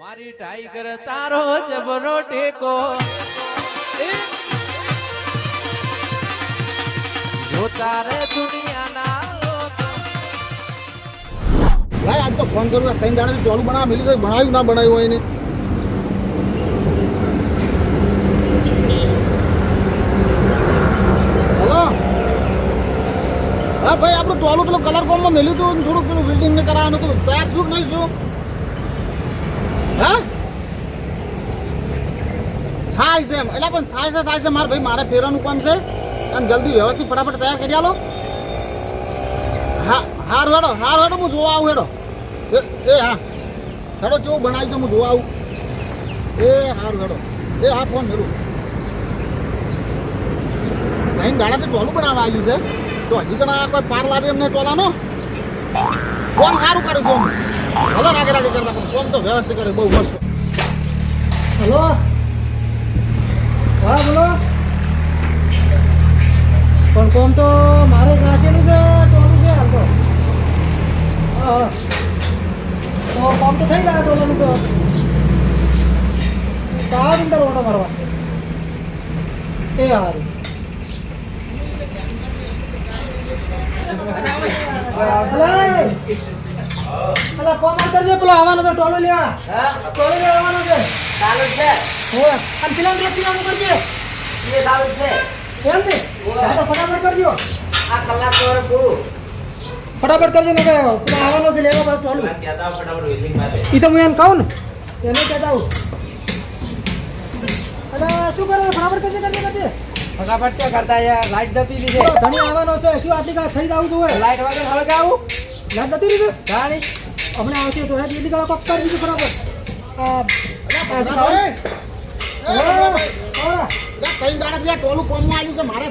મારી ટાઈગર તારો જબરો ટેકો. જો તારે દુનિયાના ભાઈ આજ તો ફોન કરું ત્રણ દાડા ચોલું બનાવવા મિલી ગયું બનાવ્યું ના બનાવ્યું હોય ને હેલો? હા, ભાઈ, આપણું ટોલું પેલું કલર કોમમાં મેલ્યું હતું થોડુંક પેલું બિલ્ડિંગ ને કરાવવાનું હતું. તૈયાર શું નહીં શું? હા? થાય છે એમ. એટલે પણ થાય છે થાય છે. મારે ભાઈ, મારે ફેરવાનું કામ છે. અને જલ્દી વ્યવસ્થિત ફટાફટ તૈયાર કરી આલો. હા, હાર હેડો હાર હેડો, હું જોવા આવું હેડો. એ હા. હેડો કેવું બનાવી તો હું જોવા આવું. એ, હાર હેડો. એ, હા, ફોન મેળવું નહીં દાડાથી ટોલું બનાવવા આવ્યું છે. તો હજી કણા કોઈ પાર લાવે એમને ટોલાનો? કોણ સારું કરે છે ભલે રાગે રાગે કરતા, પણ ફોન તો વ્યવસ્થિત કરે, બહુ મસ્ત. હલો? હા, બોલો. પણ કોમ તો મારે રાશેલું છે ટોલું છે હાલ તો. હા તો કોમ તો થઈ જાય ટોલાનું તો. તાવ અંદર ઓટો મારવા. એ હારું. અલે અલા કોમ કરજો પેલો આવવાનો તો ટોલો લેવા. ટોલો લેવા આવવાનો છે. ચાલુ છે. હોય અને પેલા બે પીવાનું કરજે. એ ચાલુ છે. એમ ને? હા. તો ફટાફટ કરજો. આ કલાક તો હવે પૂરું. ફટાફટ કરજો ને કે પેલા આવવાનો છે લેવા પાછું ચાલુ. કહેતા ફટાફટ વેલિંગ માટે. ઈ તો હું એમ કહું ને એને કહેતા આવું. અલા શું કરે? છે? ફટાફટ કરજે કરજે કરજે. ફટાફટ ક્યાં કરતા યાર લાઈટ જતી રહી ધણી આવવાનો છે શું આટલી કાળ થઈ જવું જોઈએ? લાઈટ વગર હળગાવું લાઈટ નથી રીધું જાણી હમણાં આવશે તો એટલી કાળ કોક કરી દીધું ફટાફટ આ આ શું ભાઈ, કહું? એ, હા, ભાઈ. હા. યાર, ત્રણ દાડાથી આ ટોલું કોમમાં આવ્યું છે? મારે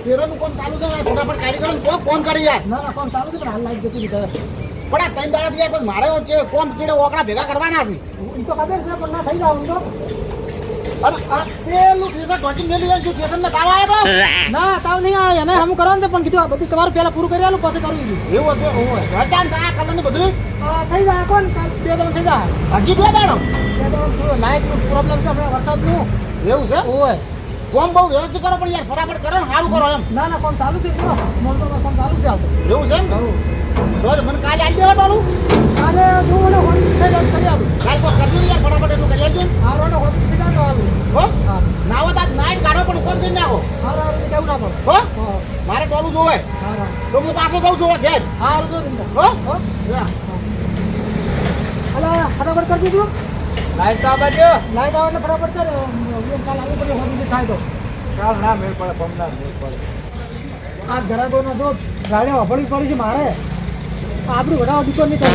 કોમ ચીડે ઓકડા ભેગા કરવાના છે. તો ખબર છે પણ ના થઈ જાવ તો. ને તાવ નહીં આવે એને હમ કરવાનું ને પણ કીધું આ બધું તમારું પહેલા પૂરું કરી આલું પછી કરવું એવું હતું આ કલર ને બધું થઈ જાય કોણ? બે થઈ જાય. હજી બે દાડો? પ્રોબ્લેમ છે હમણાં વરસાદનું. એવું છે? ઓય. કોમ બહુ વ્યવસ્થિત કરો પણ યાર ફટાફટ કરો સારું કરો એમ. ના ના કોમ ચાલુ છે મોટરમાં કોમ ચાલુ છે આવતો એવું છે એમ? તો મને કાલે આવી દેવા ટોલું કાલે જો મને હોત તો કરી આલું. કાલ કોઈ કરજો યાર ફટાફટ એટલું કરી આવજો ને. આ રોડ હોત જાય તો આલું. હો? ના હોય તો આજ નાઈટ કાઢો પણ કોમ કરી નાખો હા હા કેવું ના પડે. હો? મારે ટોલું જોવે. હા હા. તો હું પાછો જાઉં છું હવે ઘેર હા જો ચિંતા. હો? હો. અલા ફટાફટ કરી દીધું લાઈટ તો આ બાજુ. લાઈટ આવે એટલે બરાબર છે હું કાલ આવી પડે હોત થાય તો. કાલ ના મેળ પડે પમના મેળ પડે. આ ઘરાકોનો જો ગાડી વાપરવી પડી છે મારે. આપણું વધારે દુકાન નહીં કરે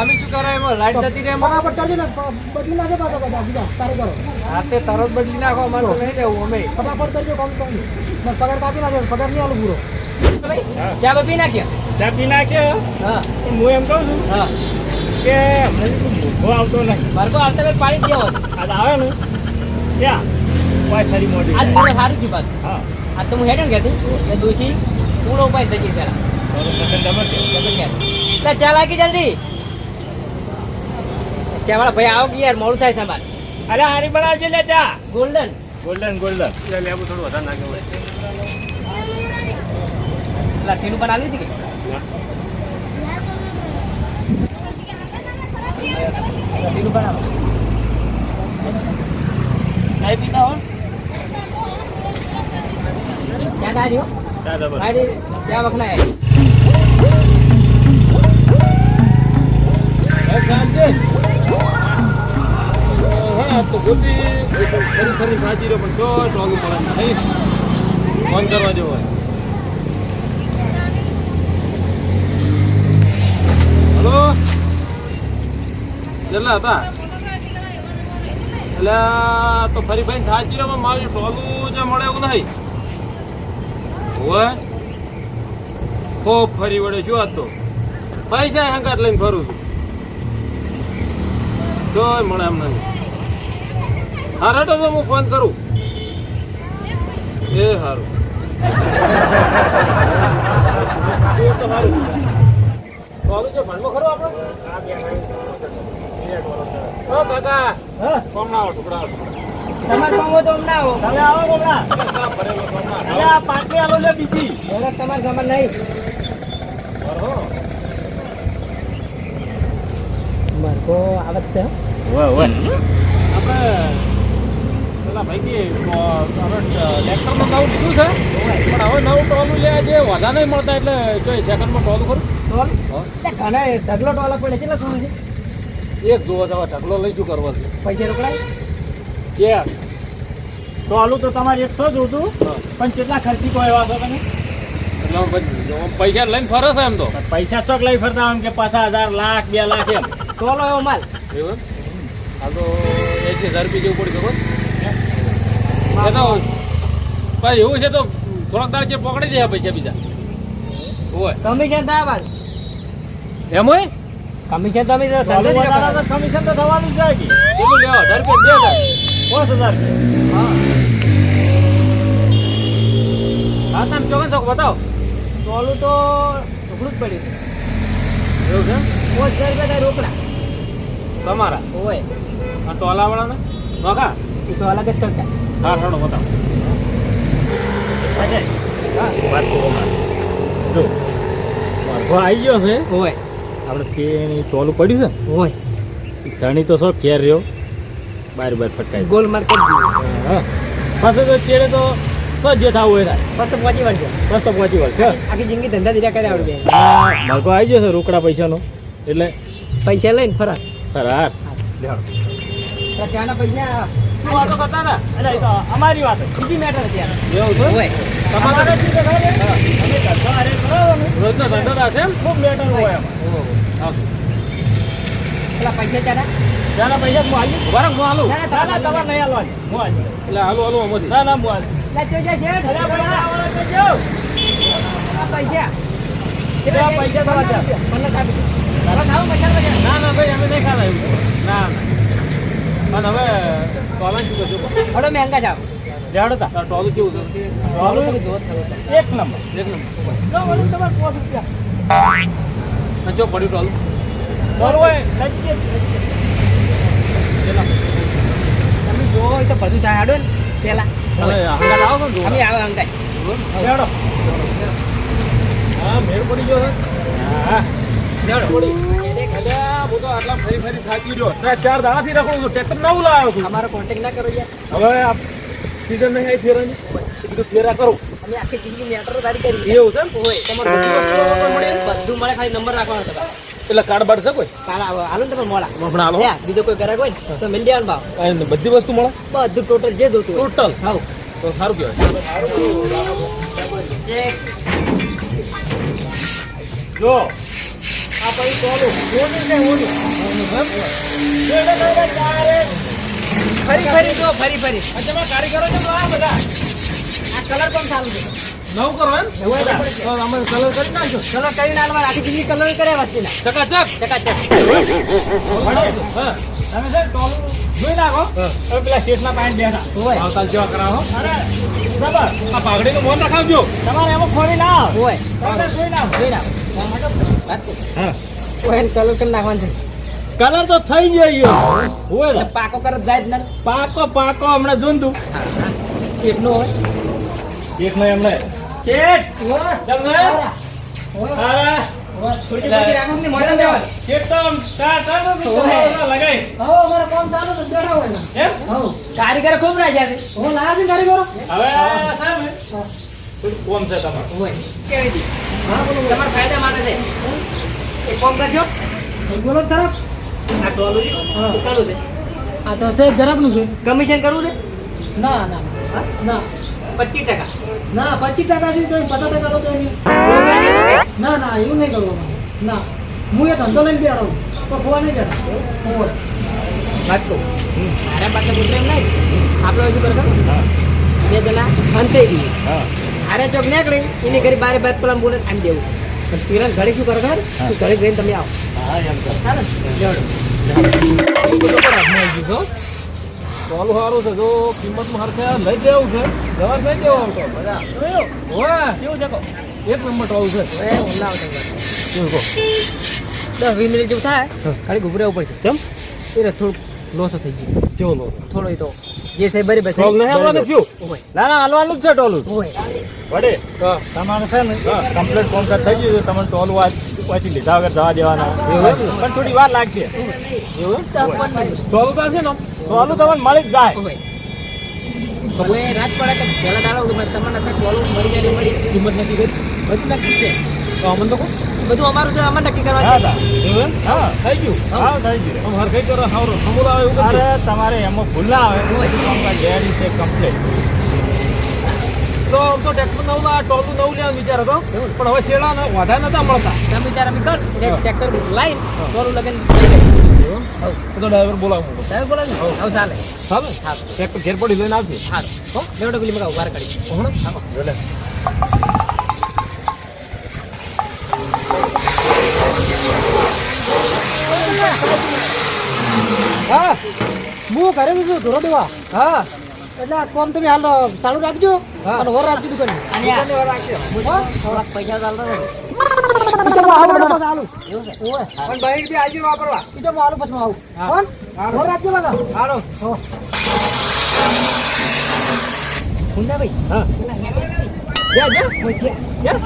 અમે શું કરો એમાં લાઈટ જતી રહે ફટાફટ કરજો ને પ- બદલી નાખે પાછા બધા બીજા તારે કરો. રાતે તરત બદલી નાખો અમારે તો નહીં રહેવું અમે. ફટાફટ કરજો કામ તો બસ પગાર કાપી નાખે પગાર નહીં આલું પૂરો. ચા બપી નાખ્યો? ચા પી નાખ્યો? હા. હું એમ કહું છું હા. કે હમણાં આવતો નહીં. મારે તો આવતા વેળ પાડી દેવો. આજ આવે ને. ક્યાં? કોઈ ખરી મોટી. આજ મને સારું છે પાછું. હા. આ તો હું હેડન ગયા તું એ દોશી પૂરો ઉપાય થઈ જશે તારો પસંદ જબર ચા લાગી જલ્દી. ચા વાળા ભાઈ આવો કે યાર મોડું થાય છે અમારે. અરે હારી બનાવજે લે ચા. ગોલ્ડન. Golden golden. એટલે લેવું થોડું વધારે નાખ્યું હોય. પણ આવી હતી કે? ટીનું બનાવો. નહીં પીતા હો. ક્યાં જબર ગાડી ક્યાં હા તો ગોપી. ફરી ફરી સાચી રહ્યો, પણ તો ટોલું પડે નહીં? ફોન કરવા જેવો કેટલા હતા? એટલે તો ફરી ભાઈ સાચી રહ્યો પણ મારું ટોલું જે મળે એવું નહીં. હોય ખૂબ ફરી વળે જો તો? પૈસા હંકાત લઈને ફરું છું. તો મળે એમ નહીં. હા તો હું ફોન કરું. એ સારું તો સારું ચાલુ છે ભણવો ખરો આપણે? તમારે ખબર નહીં. મારકો આવત છે આપણે પેલા ભાઈ હવે નવું લીધું છે પણ હવે નવું ટોલું લે જે વધા નહીં મળતા એટલે જોઈ સેકન્ડમાં ટોલ ખરું ટોલ. ઘણા ઢગલો ટોલ પડે કેટલા શું છે એક જોવો જવા ઢગલો લઈ શું કરવો છે? પૈસા રોકડા? કે તો આલુ તો તમારે એકસો જ હતું પણ કેટલા ખર્ચી કોઈ એવા છો તમે? પૈસા લઈને ફરે છે એમ તો. પૈસા ચોક લઈ ફરતા આમ કે પાછા હજાર લાખ બે લાખ એમ. લો એવો માલ. એવું આ તો એસી હજાર રૂપિયા જેવું પડી ખબર તો ભાઈ એવું છે તો થોડાક દાડ જે પકડી દે પૈસા બીજા. હોય. કમિશન થાય માલ એમ હોય? કમિશન તમે તો કમિશન. તો થવાનું જ છે કે. કેટલું લેવો? હજાર રૂપિયા બે હજાર પાંચ હજાર રૂપિયા. હા. હા તમે ચોકન ચોક બતાવો. ટોલું તો ઢોકળું જ પડ્યું છે. એવું છે? પાંચ હજાર રૂપિયા થાય રોકડા. તમારા? હોય. આ ટોલાવાળાને? નોખા? એ તો અલગ જ કરતા હા હાડો બતાવો. અજય, હા વાત કરો જો મારો આવી ગયો છે. હોય. આપણે કેણી ચોલું પડ્યું હોય. ધણી તો શો ઘેર રહ્યો. બાર બાર ફટકાય ગોલ માર કરી દીધું. હા પાસે તો ચેડે તો તો જે થાવ હોય થાય તો પહોંચી વળજો. મસ્ત પહોંચી વળશે આખી જિંદગી ધંધા ધીરા કરે આવડે. મારકો આવી જશે છે રોકડા પૈસાનો. એટલે પૈસા લઈને ફરાર. ફરાર. ત્યાંના પૈસા શું વાતો કરતા હતા? એટલે તો અમારી વાત બીજી મેટર અત્યારે એવું છે? હોય. તમારે શું છે ખબર? અમે ધંધો હારે કરાવવાનો. રોજનો ધંધો તો એમ? ખૂબ મેટર હોય પેલા પૈસા ચારા ત્યાંના પૈસા હું આલી બરાબર હું હાલું. ના, ના તમારે નહીં આલવાની હું આલી એટલે હાલો હાલો આમાંથી. ના ના હું આલી લા જોજે છે અરે પૈસા આવવાના છે જો. આ પૈસા. કેટલા પૈસા તમારા ત્યાં? પન્નાસ આપી દો. હવે ખાવું પૈસા પૈસા ના ના ભાઈ અમે નહીં ખાતા એવું ના ના. અને હવે ટોલાન શું કરશું હડો મહેંગા જાવ. તા. ટોલું કેવું છે? ટોલું. એક નંબર. એક નંબર. તમારે પાંચ રૂપિયા. જો પડ્યું ટોલું. તમે જોવો તો બધું થાય હાડો ને. પેલા. આવો ને અમે આવે લેવડો. હા મેળ પડી ગયો. અલ્યા, હું તો આટલા ફરી ફરી થાકી રહ્યો ત્રણ ચાર દાડાથી રખડું છું ટ્રેક્ટર નવું લાવ્યો છું. અમારો કોન્ટેક્ટ ના કરો યાર. હવે આ સીઝન નહીં આવી ફેરાની કીધું ફેરા કરું. અમે આખી જિંદગી મેટર તારી કરી. એવું છે હોય તમારે બધી વસ્તુઓ વગર મળે એમ? બધું મળે ખાલી નંબર રાખવાનો એટલે કાર્ડ બાડ છે કોઈ ને તમે હમણાં હાલો. બીજો કોઈ ગ્રાહક હોય તો મિલ દેવાનું ભાવ. બધી વસ્તુ મળે? બધું ટોટલ જે જોતું ટોટલ હાવ તો સારું કહેવાય. જો. ફરી ફરી જો ફરી ફરી. તમે કારીગરો છો તો આ બધા આ કલર પણ સારું છે. નવું કરો એમ? એવું અમે કલર કરી નાખજો. કલર કરી નાખવા આખી જિંદગી કલર કર્યા ચક ચકાચક. ચકાચક. હા. તમે સર ટોલ જોઈ નાખો. હવે પેલા શેઠના પાણી બેઠા. હોય. આવતાલ જેવા કરાવો. બરાબર. આ પાઘડીનું મોન રખાવજો. તમારે એમાં ફોડી ના હોય. જોઈ નાખો જોઈ નાખો. હા. ઓય કલર કરી નાખવાનું છે. કલર તો થઈ ગયો. હોય પાકો કરે જાય જ ના. પાકો પાકો હમણાં જોન તું એકનો હોય. એક એમને શેઠ! તમને. કારીગર ખૂબ રાજા છે. હું લાયા છે કારીગરો? હવે કોમ છે તમારે ફાયદા માટે છે. એક કામ કરજો. બોલો તરફ આ ટોલું છે. ચાલુ છે. આ તો છે ગરકનું છે. કમિશન કરવું છે? ના ના ના. પચીસ ટકા. ના પચીસ ટકા છે તો પચાસ ટકા તો? ના ના એવું નહીં કરવાનું ના. હું એ ધંધો લઈને બેઠો તો ખોવા નહીં જતા હોય વાત કહું. મારા પાસે પુત્ર એમ નહીં. આપણે શું કરે ખબર? બે જણા અંતે દઈએ હા. હારે ચોક નીકળે એની ઘરે બારે બાર પેલા બોલે આમ દેવું. તિરંગ ઘડી શું કરો ખબર તું ઘરે જઈને તમે આવો. હા એમ કર ચાલે. લેવડો. ટોલું સારું છે. જો કિંમતમાં હરખે લઈ દેવું છે. જવા લઈ દેવો આવતો. બધા. કેવું છે એક નંબર ટોલું છે. હું ના ઘરે. દસ વીસ મિનિટ જેવું થાય. ખાલી ઉપર છે. કેમ? એ થોડું લોસો થઈ ગયો. કેવો લો થોડો તો જે છે બરાબર ટોલ નહીં આવવાનું થયું? ના ના હાલવાનું જ છે ટોલું. ઓય. વડે. તમારે છે ને કમ્પ્લેટ ફોન કર થઈ ગયું છે તમને ટોલ વાત પછી લીધા વગર જવા દેવાના. પણ થોડી વાર લાગશે. એવું ટોલ તો છે ને ટોલું તમને મળી જ જાય. ભલે રાત પડે કે પહેલા દાડો ભાઈ તમને નથી મળી જાય કિંમત નથી કરી? બધું નક્કી છે. તો અમને તો બધું અમારું છે અમારે નક્કી કરવા હા થઈ ગયું. હા. થઈ ગયું. કઈ કરો સારું સમૂહ આવે એવું અરે તમારે એમાં ભૂલ ના આવે. ગેરી છે કમ્પ્લેટ તો તો ટ્રેક્ટર નવું આ ટોલું નવું લેવાનું વિચાર હતો પણ હવે શેડા ને વાઢા નતા મળતા. તમે વિચાર અમે કર ટ્રેક્ટર લાઈન ચોરું લગન તો ડ્રાઈવર બોલાવું હું સાહેબ બોલે હવે ચાલે. ચાલે? ટ્રેક્ટર ઘેર પડી લઈને આવશે સારું હો લેવડો પેલી મગા ઉભાર કરી હા હું ઘરે છું ધોરો દેવા. હા. એટલે આ કોમ તમે હાલ ચાલુ રાખજો અને વર રાખજો દુકાન. દુકાને વર રાખજો. પૈસા ચાલુ પણ બહેન બી આજે વાપરવા. ઈ તો હું પછી આવું. કોણ વર રાખજો બધા હાલો. હુંડા ભાઈ હા. જા જા. જા.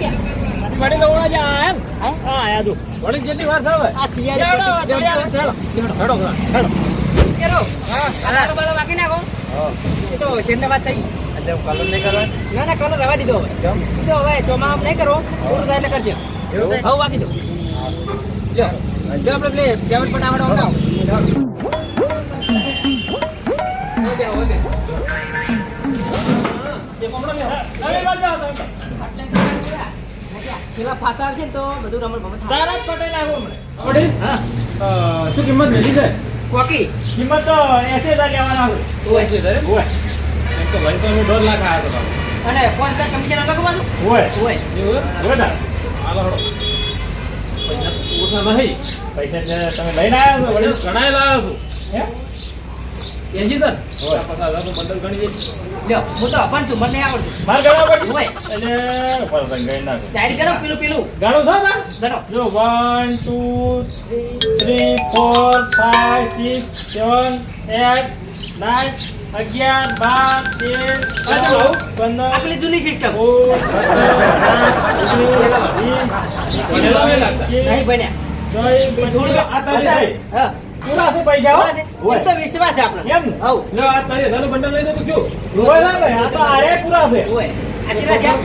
જા વડી લવણા જા એમ? હા? હા આયા તું વડી જેટલી વાર થાવે આ તૈયારી હેડો, કરી- હેડો, હેડો, હેડો, હેડો. કેરો હા. આલારો બાલો બાકી નાખો. એ તો શેરને વાત થઈ. કલર નહીં કરવા? ના ના કલર રવા દીધો હવે. તો ચોમામ નહીં કરો. પૂરું થાય એટલે કરજો. હવે બાકી દો. જો આપણે પેલે લે. હવે. બાજુ આવો, તમે. પેલા ફાસા છે ને તો બધું રમણ ભમણ થાય. તારા જ પટેલ આવ્યો હમણે. શું કિંમત લીધી છે? કોકી? કિંમત તો એસી હજાર લેવાના આવે તો એસી હજાર એમ? એમ તો ભાઈ તો હું દોઢ લાખ આવ્યો હતો અને પાંચ લાખ કમિશન અલગ હોય. હોય. એવું હોય ના. હાલો, હડો પૈસા નહીં. પૈસા છે તમે લઈને આવ્યા છો વળી ઘણાય લાવ્યો છું. હે? એંજી હજાર? પચાસ હજારનું બંડલ ગણી દઈશ. લ્યો હું તો અપન છું મને આવડતું. માર ગણવા પડશે ઓય. એટલે ઉપર તમે ગણી ડાયરી કરો પેલું પેલું. ગણો છો ને ગણો. જો one two three four five six seven eight nine અગિયાર બાર તેર પંદર આ જૂની સિસ્ટમ નહીં બન્યા. ચોવીસ પૈસા? તો વિશ્વાસ એમ? હવ લ્યો, આ તારી હજારનું બંડલ લઈને તો કયો? હોય છે ને? આ તો આરે પૂરા છે. ઓય આ કેટલા થયા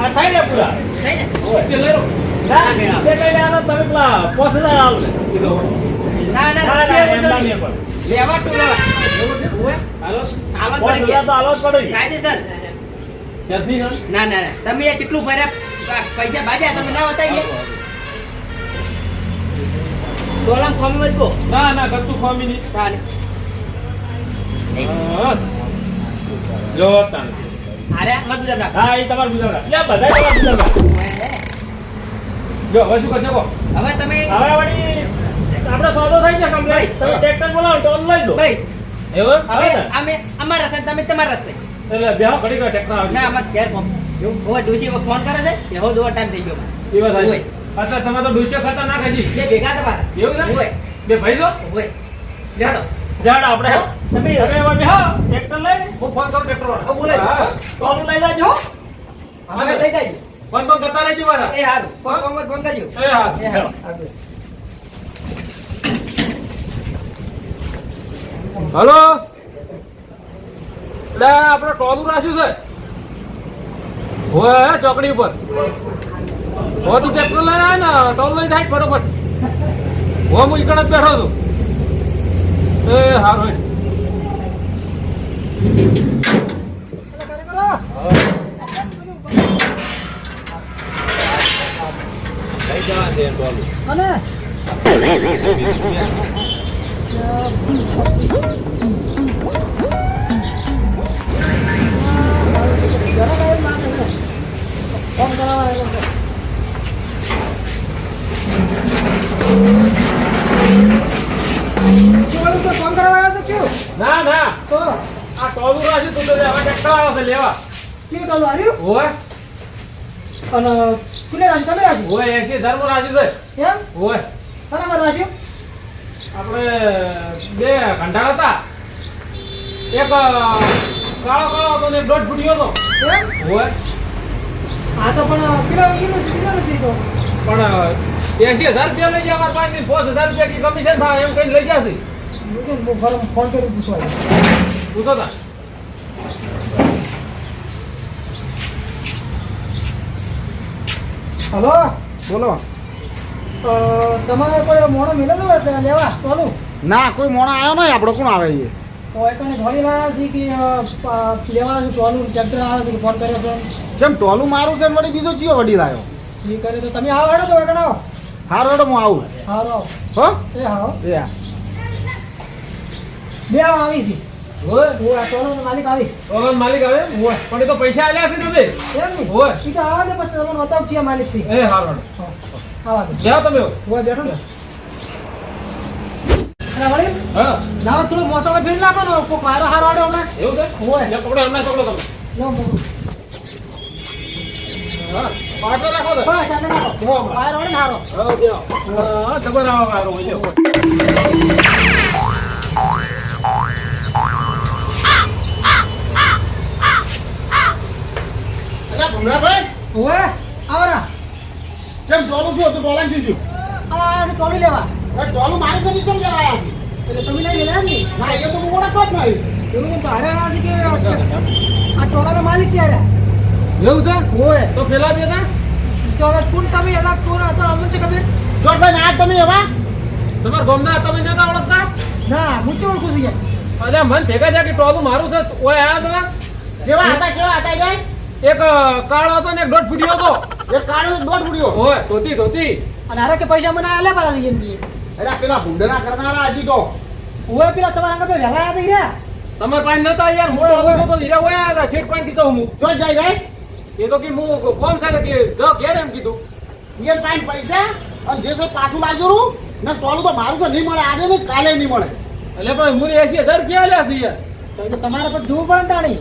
આ થાય ને પૂરા. થઈ ને? તે લઈ લો. ના, તે કઈ ના તમે પેલા પાંચ હજાર આલો ના ના ના, ના, રૂપિયા એમ ના વગર નહીં પણ. લેવા ટુ લેવા. ઓય હાલો. આલો જ પાંચ પડી હજાર તો ગયા આલો જ પડે. ને. કાયદેસર ના? ના ના ના. તમે કેટલું ભર્યા? પૈસા બાજ્યા તમે ના બતાવીએ ડોલમ ખોમી વચકો ના ના કશું ખોમી નહીં. તાને જો તાન. અરે મત ગુજરાત રાખ. હા એ તમારું ગુજરાત લે બધા તમારું ગુજરાત જો હવે શું કરશે હવે તમે હવે વળી આપણે સોદો થઈ જાય કમ્પ્લીટ તમે ટ્રેક્ટર બોલાવો તો લઈ દો ભાઈ. એવું? હવે અમે અમારા રસ્તે તમે તમારા રસ્તે. એટલે બેહો ઘડી ટેક્ટર આવી ના અમાર ઘેર હવે ડોશી ફોન કરે છે? એવો દોવા ટાઈમ થઈ ગયો. એ વાત. અચ્છા તમે તો ડૂચે ખાતા ના ખાજી બે ભેગા તમારા એવું ને હોય. બે ભાઈ જો હોય. જાડો જાડો આપણે. હો. તમે હવે એમાં બેહો. ટ્રેક્ટર લઈ હું ફોન કરું ટ્રેક્ટર હવે બોલાય. હા. હું. લઈ જાજો હો. અમે લઈ જાજો. ફોન ફોન કરતા રહેજો મારા. એ હારું. ફોન ફોન ફોન કરજો. એ હા એ હા. હલો? એટલે આપણે ટોલું રાખ્યું છે. હોય ચોકડી ઉપર. હો તું પેટ્રોલ લઈને આવે ને ટોલ લઈ જાય ફટોફટ. હો હું ઈકડ જ બેઠો છું. એ હારું અને ફોન કરાવવા આવ્યો છે. શું બોલું છું? ફોન કરાવવા આવ્યો છે શું? ના ના. તો? આ ટોલું રાખ્યું તું તો હવે ટ્રેક્ટર આવે છે લેવા. શું ચાલુ આવ્યું? હોય અને કુલે રાજ તમે રાખ્યું? હોય એસી હજારમાં રાખ્યું છે. એમ? હોય બરાબર રાખ્યું? આપણે બે ઘંટાળ હતા. એક કાળો કાળો હતો ને ફૂટ્યો હતો. એમ? હોય આ તો પણ પેલા યુનિવર્સિટી નથી તો. પણ એસી હજાર રૂપિયા લઈ જાય અમારા પાસે પાંચ હજાર રૂપિયા કી કમિશન થાય એમ કઈ લઈ જશે. હું ફોન ફોન કરી પૂછવા પૂછો તા હલો? બોલો. તમારે કોઈ મોણો મિલે તો એટલે લેવા? ચાલુ. ના કોઈ મોણો આવ્યો નહીં આપણો કોણ આવે છે તો એક ધોળી લાયા છે કે લેવા છે ટોલું ચેપ્ટર આવે છે કે ફોન કર્યો છે? જેમ ટોલું મારું છે ને વળી બીજો ચિયો વડી લાવ્યો ઠીક કરે તો તમે આવો હેડો તો આવો. હારો હેડો હું આવું. હારો. હો? એ હારો. એ હા. બે આવો આવી છે. આ માલિક આવી. ઓલો માલિક આવે? પણ એ તો પૈસા આલ્યા છે તમે. એમ નહીં હોય ઈ તો આવા દે પછી તમને બતાવું છીએ માલિક છે. એ હારું હા, આવા દે. જાઓ તમે. હું બેઠો ને. હા. ના થોડું મોસમ ફેર નાખો ને કોક મારો હારો આડો હમણાં. એવું છે? હોય. લે પકડો હમણાં પકડો તમે. લો મોકલું. હા. પાટો રાખો તો બસ? હારો હા દેવો હા જબર આવો મારો હોય લ્યો. અચ્છા ભમરાભાઈ? ઓવે આવો ના ટોલું શું હતું ટોલાને આ ટોલી લેવા. ટોલું મારું છે કેમ લેવા આવ્યા એટલે તમે લઈ લેલા ને? ના એ તો હું ઓળખતો જ નહીં. એવું તો હારે આ કે આ ટોલાનો માલિક છે હારે એવું છે? ઓય તો પેલા બે ના તો હવે કોણ? તમે એલા કોણ હતા? અમને છે જો ભાઈ આજ તમે એવા? તમારા ગામના તમે નતા ઓળખતા? ના હું ચે ઓળખું છું યાર? અરે મન ભેગા થયા કે ટોલું મારું છે? ઓય આયા જેવા હતા કેવા હતા જાય એક કાળો હતો ને એક દોઢ ફૂટ્યો હતો. એક કાળો દોઢ ફૂટ્યો. ઓય ધોતી ધોતી. અને હારે કે પૈસા મને પાડા છે એમ કે. અરે પેલા ભૂંડના કરનારા હજી તો. ઓય પેલા તમારા આગળ વહેલા આવ્યા હતા હીરા? તમારે પાસે નતા યાર મોટો હતો તો હીરા ઓય આયા હતા શેઠ પાણી કીધો હું. જો જાય જાય. એ તો કે હું કોમ સાથે કે જો ઘેર એમ કીધું. એ પાઈન પૈસા અને જે છે પાછું લાગ્યું ને ટોલું તો મારું તો નહીં મળે આજે નહીં કાલે નહીં મળે. એટલે પણ હું એસી હજાર રૂપિયા લે છે યાર તમારા પર જોવું પડે ને તાણી.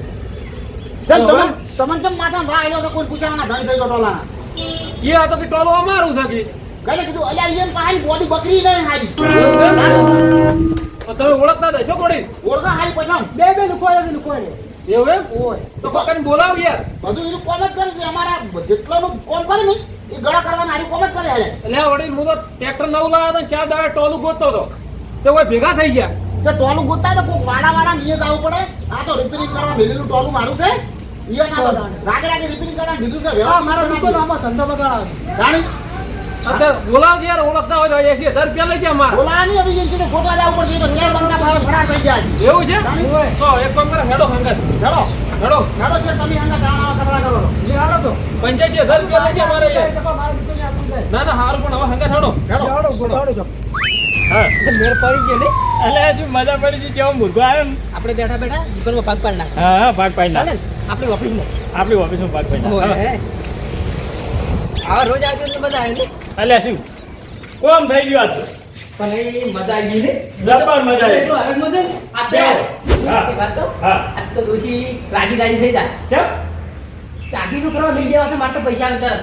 જેમ હવે? તમે તમને જેમ માથા ભા આવ્યો કોઈ પૂછાવાના ધણી થઈ ગયો ટોલા એ હતો કે ટોલો અમારું છે કે. ગલે કીધું અલ્યા ઈયન પાહી બોડી બકરી નહીં હારી. તો તમે ઓળખતા હતા છો કોડી ઓળખા હારી પછી બે બે લુખવાડે છે લુખવાડે. એવું એમ? ઓય. તો કોકને બોલાવ યાર. બધું એનું કોમ જ કરે છે. અમારા જેટલાનું કોમ કરે ને એ ગળા કરવાના હારી કોમ જ કરે હાલે એટલે આ હું તો ટ્રેક્ટર નવું લાવ્યો હતો ચાર દાડા ટોલું ગોતતો હતો. તે કોઈ ભેગા થઈ ગયા. તે ટોલું ગોતતા તો કોઈ વાડા વાડા જવું પડે. આ તો રિપેરિંગ કરવા મેલેલું ટોલું મારું છે. રાગે રાગે રિપેરિંગ કરવા કીધું છે હા મારો વ્યવસ્થિત આમાં ધંધો બગાડાવે જાણી? બોલાવ યાર ઓળખતા હોય તો એસી હજાર રૂપિયા લઈ ગયા માર. હવે ફોટો પડશે. તો ચાર બંગલા ભાવે ફરાર થઈ ગયા એવું છે? તો એક કામ હેડો હંગાત. હેડો. હેડો. હેડો છે તમે હંગા ટાણા કપડા કરો. એ હાલો તો. પંચાયત રૂપિયા લઈ ગયા મારે. ના ના હાર પણ હવે હંગા હેડો. હેડો હાલો, ગોઠવાડો હા. મેર પડી ગયો ને અલે શું મજા પડી છે કેવો મુર્ગો આવ્યો ને. આપણે બેઠા બેઠા દુકાનમાં ભાગ પાડી નાખ. હા હા ભાગ પાડી નાખ આપણી ઓફિસમાં. આપણી ઓફિસમાં ભાગ પાડી નાખ. આવા રોજ આવજો એટલે મજા આવે ને અલે શું? કોમ થઈ ગયું આજ? પણ એ મજા આવી ને જબર મજા એટલું હરખ મજા આ બે. એક વાત તો હા તો દોશી રાજી રાજી થઈ જાય. કેમ? કરવા લઈ જવા છે પૈસા અંતર.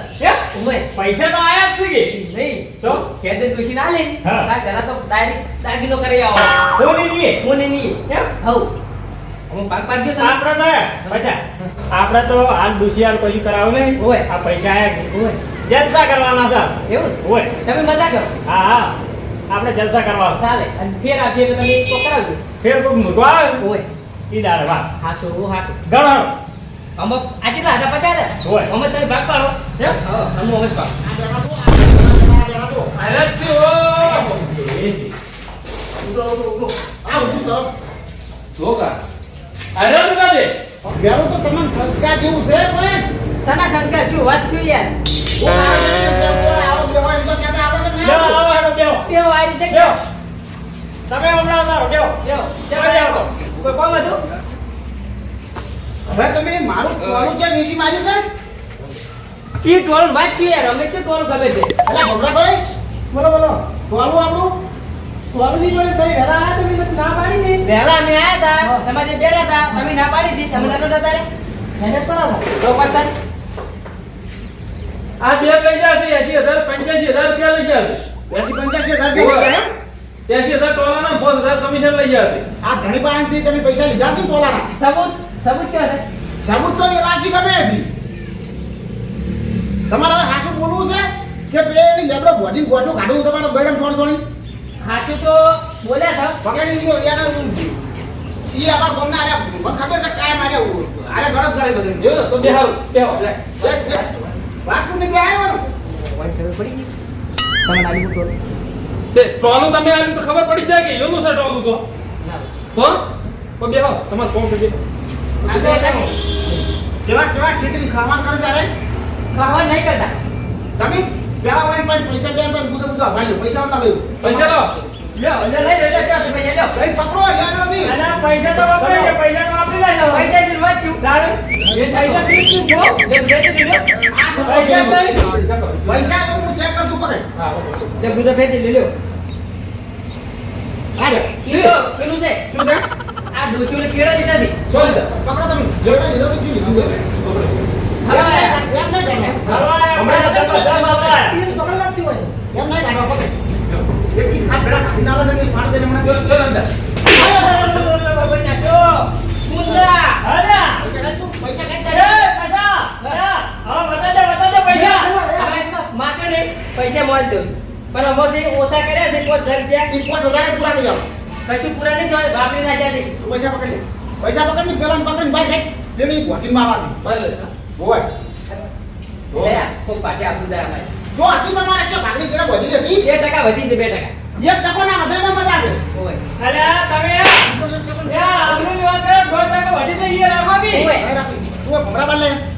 ઉમે. પૈસા તો આયા જ છે કે. નહીં. તો? ખેતર દોશી ના લે. હા. આ જરા તો ડાયરેક્ટ દાગીનો કરી આવો. કોની મને નહીં કેમ? હવ. હું ભાગ પાડજો તો આપણે તો પૈસા આપણે તો હાલ દુશિયાર પછી કરાવ નહીં. ઓય. આ પૈસા આયા કે ઓય. જલસા કરવાના છે એવું? ઓય. તમે મજા કરો. હા હા. આપણે જલસા કરવા ચાલે. અને ફેર એટલે તમે તો કરાવજો. ફેર કોક મોટો આવે ઓય ઈ દાડે વાહ હાસો હાસો ગણો અમો આ કેટલા હતા પચાસ ઓય. અમે તમે ભાગ પાડો કેમ હા અમે આ જ પાડો અરે છો આ ઉડો તો તો કા અરે તું બે ગેરો તો તમને સંસ્કાર જેવું છે કોઈ તના સંસ્કાર શું વાત શું યાર આવો બેવા એમ તો કહેતા આપણે તો બેહો આવો હેડો બેહો આ રીતે બેહો તમે હમણાં ઉતારો કેવો કેવો કેવો જાવ કોઈ કોમ હતું? હવે તમે મારું કોનું છે વીસી માર્યું છે? ચી ટોલ વાત યાર? અમે ચી ટોલ ગમે છે? અલા ભમરાભાઈ બોલો બોલો. કોનું આપણું? ટોલું ની જોડે થઈ વહેલા તમે ના પાડી દીધી પહેલા અમે આયા હતા. તમારે બેઠા હતા તમે ના પાડી દીધી તમે નતા જતા રે? એને કરાવો તો પછી આ બે લઈ છે એસી હજાર પંચ્યાસી હજાર રૂપિયા લઈ જાય એસી પંચ્યાસી હજાર રૂપિયા પાંચ હજાર કમિશન લઈ ગયા છે. આ ધણી પાસેથી તમે પૈસા લીધા છે ટોલાના સબૂત સબૂત ક્યાં છે? સાબુત તો એ રાશિ ગમે હતી તમારે હવે હાસું બોલવું છે કે પેલી લેબડો ભોજીને ગોઠું કાઢવું તમારે બેડમ છોડી છોડી? સાચું તો બોલ્યા હતા. પકડી લીધો યાર ઈ અમાર ગમના આરે મને ખબર છે કાયમ આરે આરે ગળત કરે બધું. જો તો બેહારું બેહો. લે, શેષ, શેષ. બે આવ્યો વાઈટ ખબર પડી તમને આલી મૂકો તે ટોલું તમે આવ્યું તો ખબર પડી જાય કે એનું છે ટોલું તો. તો તો બેહો તમારે તો એટલે જેવા જેવા શેતરી ખાવાનું કરે છે અરે? ખાવા નહીં કરતા. તમે પેલા વાય પાંચ પૈસા દે પાઈન બુધો બુધો ભાઈ પૈસા ના લઈ પૈસા લો. લ્યો અંદર લઈ લેજો કે તમે પૈસા લ્યો. કઈ પકડો લેવાનો નહીં પૈસા તો વાપરી લે પૈસા તો વાપરી લે પૈસા જ વાત છું એ પૈસા સીટ તું જો લે દે દે આ તો પૈસા પૈસા તો હું લે ગુદા ફેંકી લે લ્યો આરે લ્યો પેલું છે. શું છે? આ ડોશીઓને કેળા દીધા છે. છોડી દે પકડો તમે. લેવડા લીધો તો ચૂલી લીધું છે. એમ નહીં એમ નહીં કાઢવા. હમણાં બધા બધા એમ નહીં કાઢવા પકડ. એક હાથ ભેળા કાઢી ના ને ફાડ દે ને હમણાં. જો જો અંદર. પૈસા કાઢ પૈસા. કાઢ તારે. માકે નહીં પૈસા મોજ દઉં પણ અમારથી ઓછા કર્યા છે પાંચ હજાર રૂપિયા એ પાંચ હજાર પૂરા થઈ જાવ કશું પૂરા નહીં થાય બાપરી ના જાતી પૈસા પકડી પૈસા પકડી પેલા પકડી ભાઈ જાય. લે પાછી આપું દે અમારે. જો હતી તમારે છે ભાગની છેડે વધી હતી બે ટકા વધી છે બે ટકા એક ટકો ના વધે એમાં મજા છે ઓય ઓય ભાઈ રાખી. તું એ ભમરા બાંધ લે. બાંધ લે. તું જાય, સાંભળાય. યા,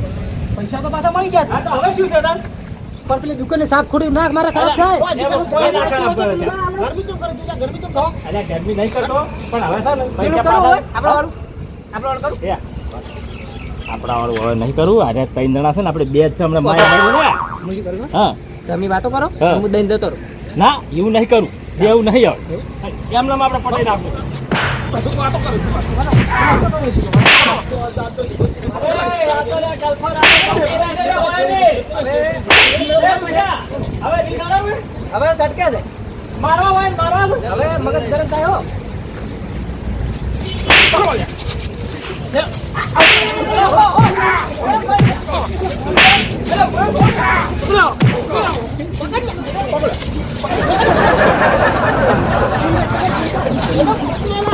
આજ તો પાછા મળી ગયા. તો હવે શું છે તો પાછા મળી ગયા પણ પેલી દુકાને સાફ ખોડી નાખ મારા ખરાબ થાય. ગરમી ચમ કરે તું ગરમી ચમ કરે તું જા, ગરમી ચમ ખાઓ. પેલું પૈસા પાછા આપણા વાળું. આપણા વાળું કરું. આપણા વાળું હવે નહીં કરવું અરે ત્રણ જણા છે ને આપણે બે જ છે હમણાં માયા મારી હા. તમે વાતો કરો હું. દઈને જતો રહું. ના એવું નહીં કરું. એવું નહીં આવે એમને આપણે પટાઈ રાખવું હવે સટકે છે મારવા હોય મારવા હવે મગજ ગરમ થયો હો જેવા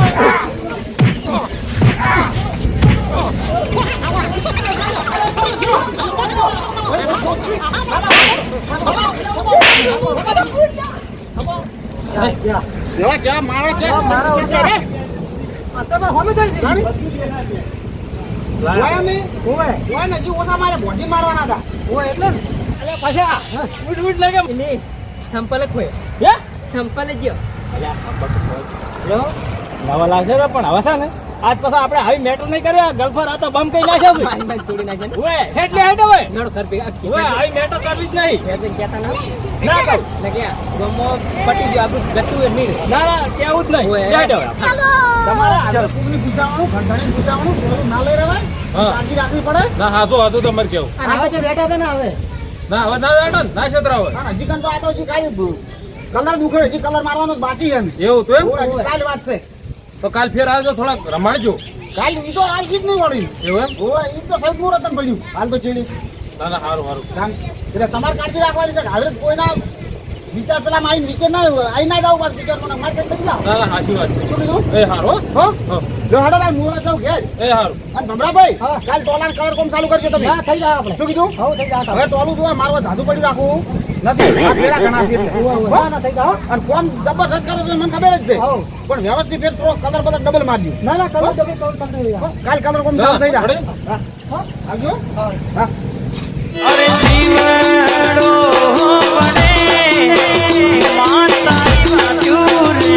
મારવાના હતા. એટલે પાછા ઉઠ ઉઠ લાગે એની સંપલ જ ખોયો હે ગયો નવા લાગશે પણ હવે છે ને આજ પછી આપણે આવી મેટર નહીં કર્યા ગલ્ફર આ તો બમ કઈ નાખ્યો છે. મારી માં તોડી નાખે ઓય હેટલી હાઈટ હવે નડો ભેગા. આખી ઓય આવી મેટર કરવી જ નહીં. ભેગા કહેતા ના. ના કહું ને કે ગમો પટી ગયો આપણું ગતું એ નહીં. ના ના કેવું જ નહીં. ઓય. હેડ હવે તમારે આજે કોકની પૂછાવાનું, ઘંટાડીને પૂછાવાનું, ના લઈ રહેવાય. હા. કાળજી રાખવી પડે. ના હાસો હાસો તમારે કેવું. આ હવે જે બેઠા હતા ને હવે. ના હવે ના બેઠો ના છેતરા હોય હજી કંતો આ તો હજી કાંઈ કલર દુખે હજી કલર મારવાનો જ બાકી છે એવું તો એમ? કાલ વાત છે. તો કાલ ફેર આવજો થોડાક રમાડજો. કાલ ઈ તો આલસી જ નહીં વળી. એવું એમ? ઓ ઈ તો સૌ નું પડ્યું. હાલ તો ચેડી. ના ના સારું સારું. એટલે તમારે કાળજી રાખવાની છે હવે કોઈના વિચાર પેલા માં નીચે ના આઈ ના જાવ બસ વિચાર મને માર્કેટ બદલી જાવ ના સાચી વાત છે. શું કીધું? એ હારો. હો? જો લો ભાઈ મુવા જાવ ઘેર. એ હારો. અને ભમરાભાઈ હા. કાલ ટોલાન કલર કોમ ચાલુ કરજો તમે. હા થઈ જાય આપણે. શું કીધું? હા થઈ જાય હવે ટોલું જોવા મારવા જાદુ પડી રાખું. નથી આ ફેરા ઘણા છે એટલે. હો? ના થઈ જાય અને કોમ જબરજસ્ત કરો છો મને ખબર જ છે. પણ વ્યવસ્થિત ફેર થોડો કલર બદલ ડબલ મારજો. ના ના કલર ડબલ કલર થઈ કાલ કલર કોમ ચાલુ થઈ જાય હા. આવજો. હા. હા. પડે. માતા ચૂરે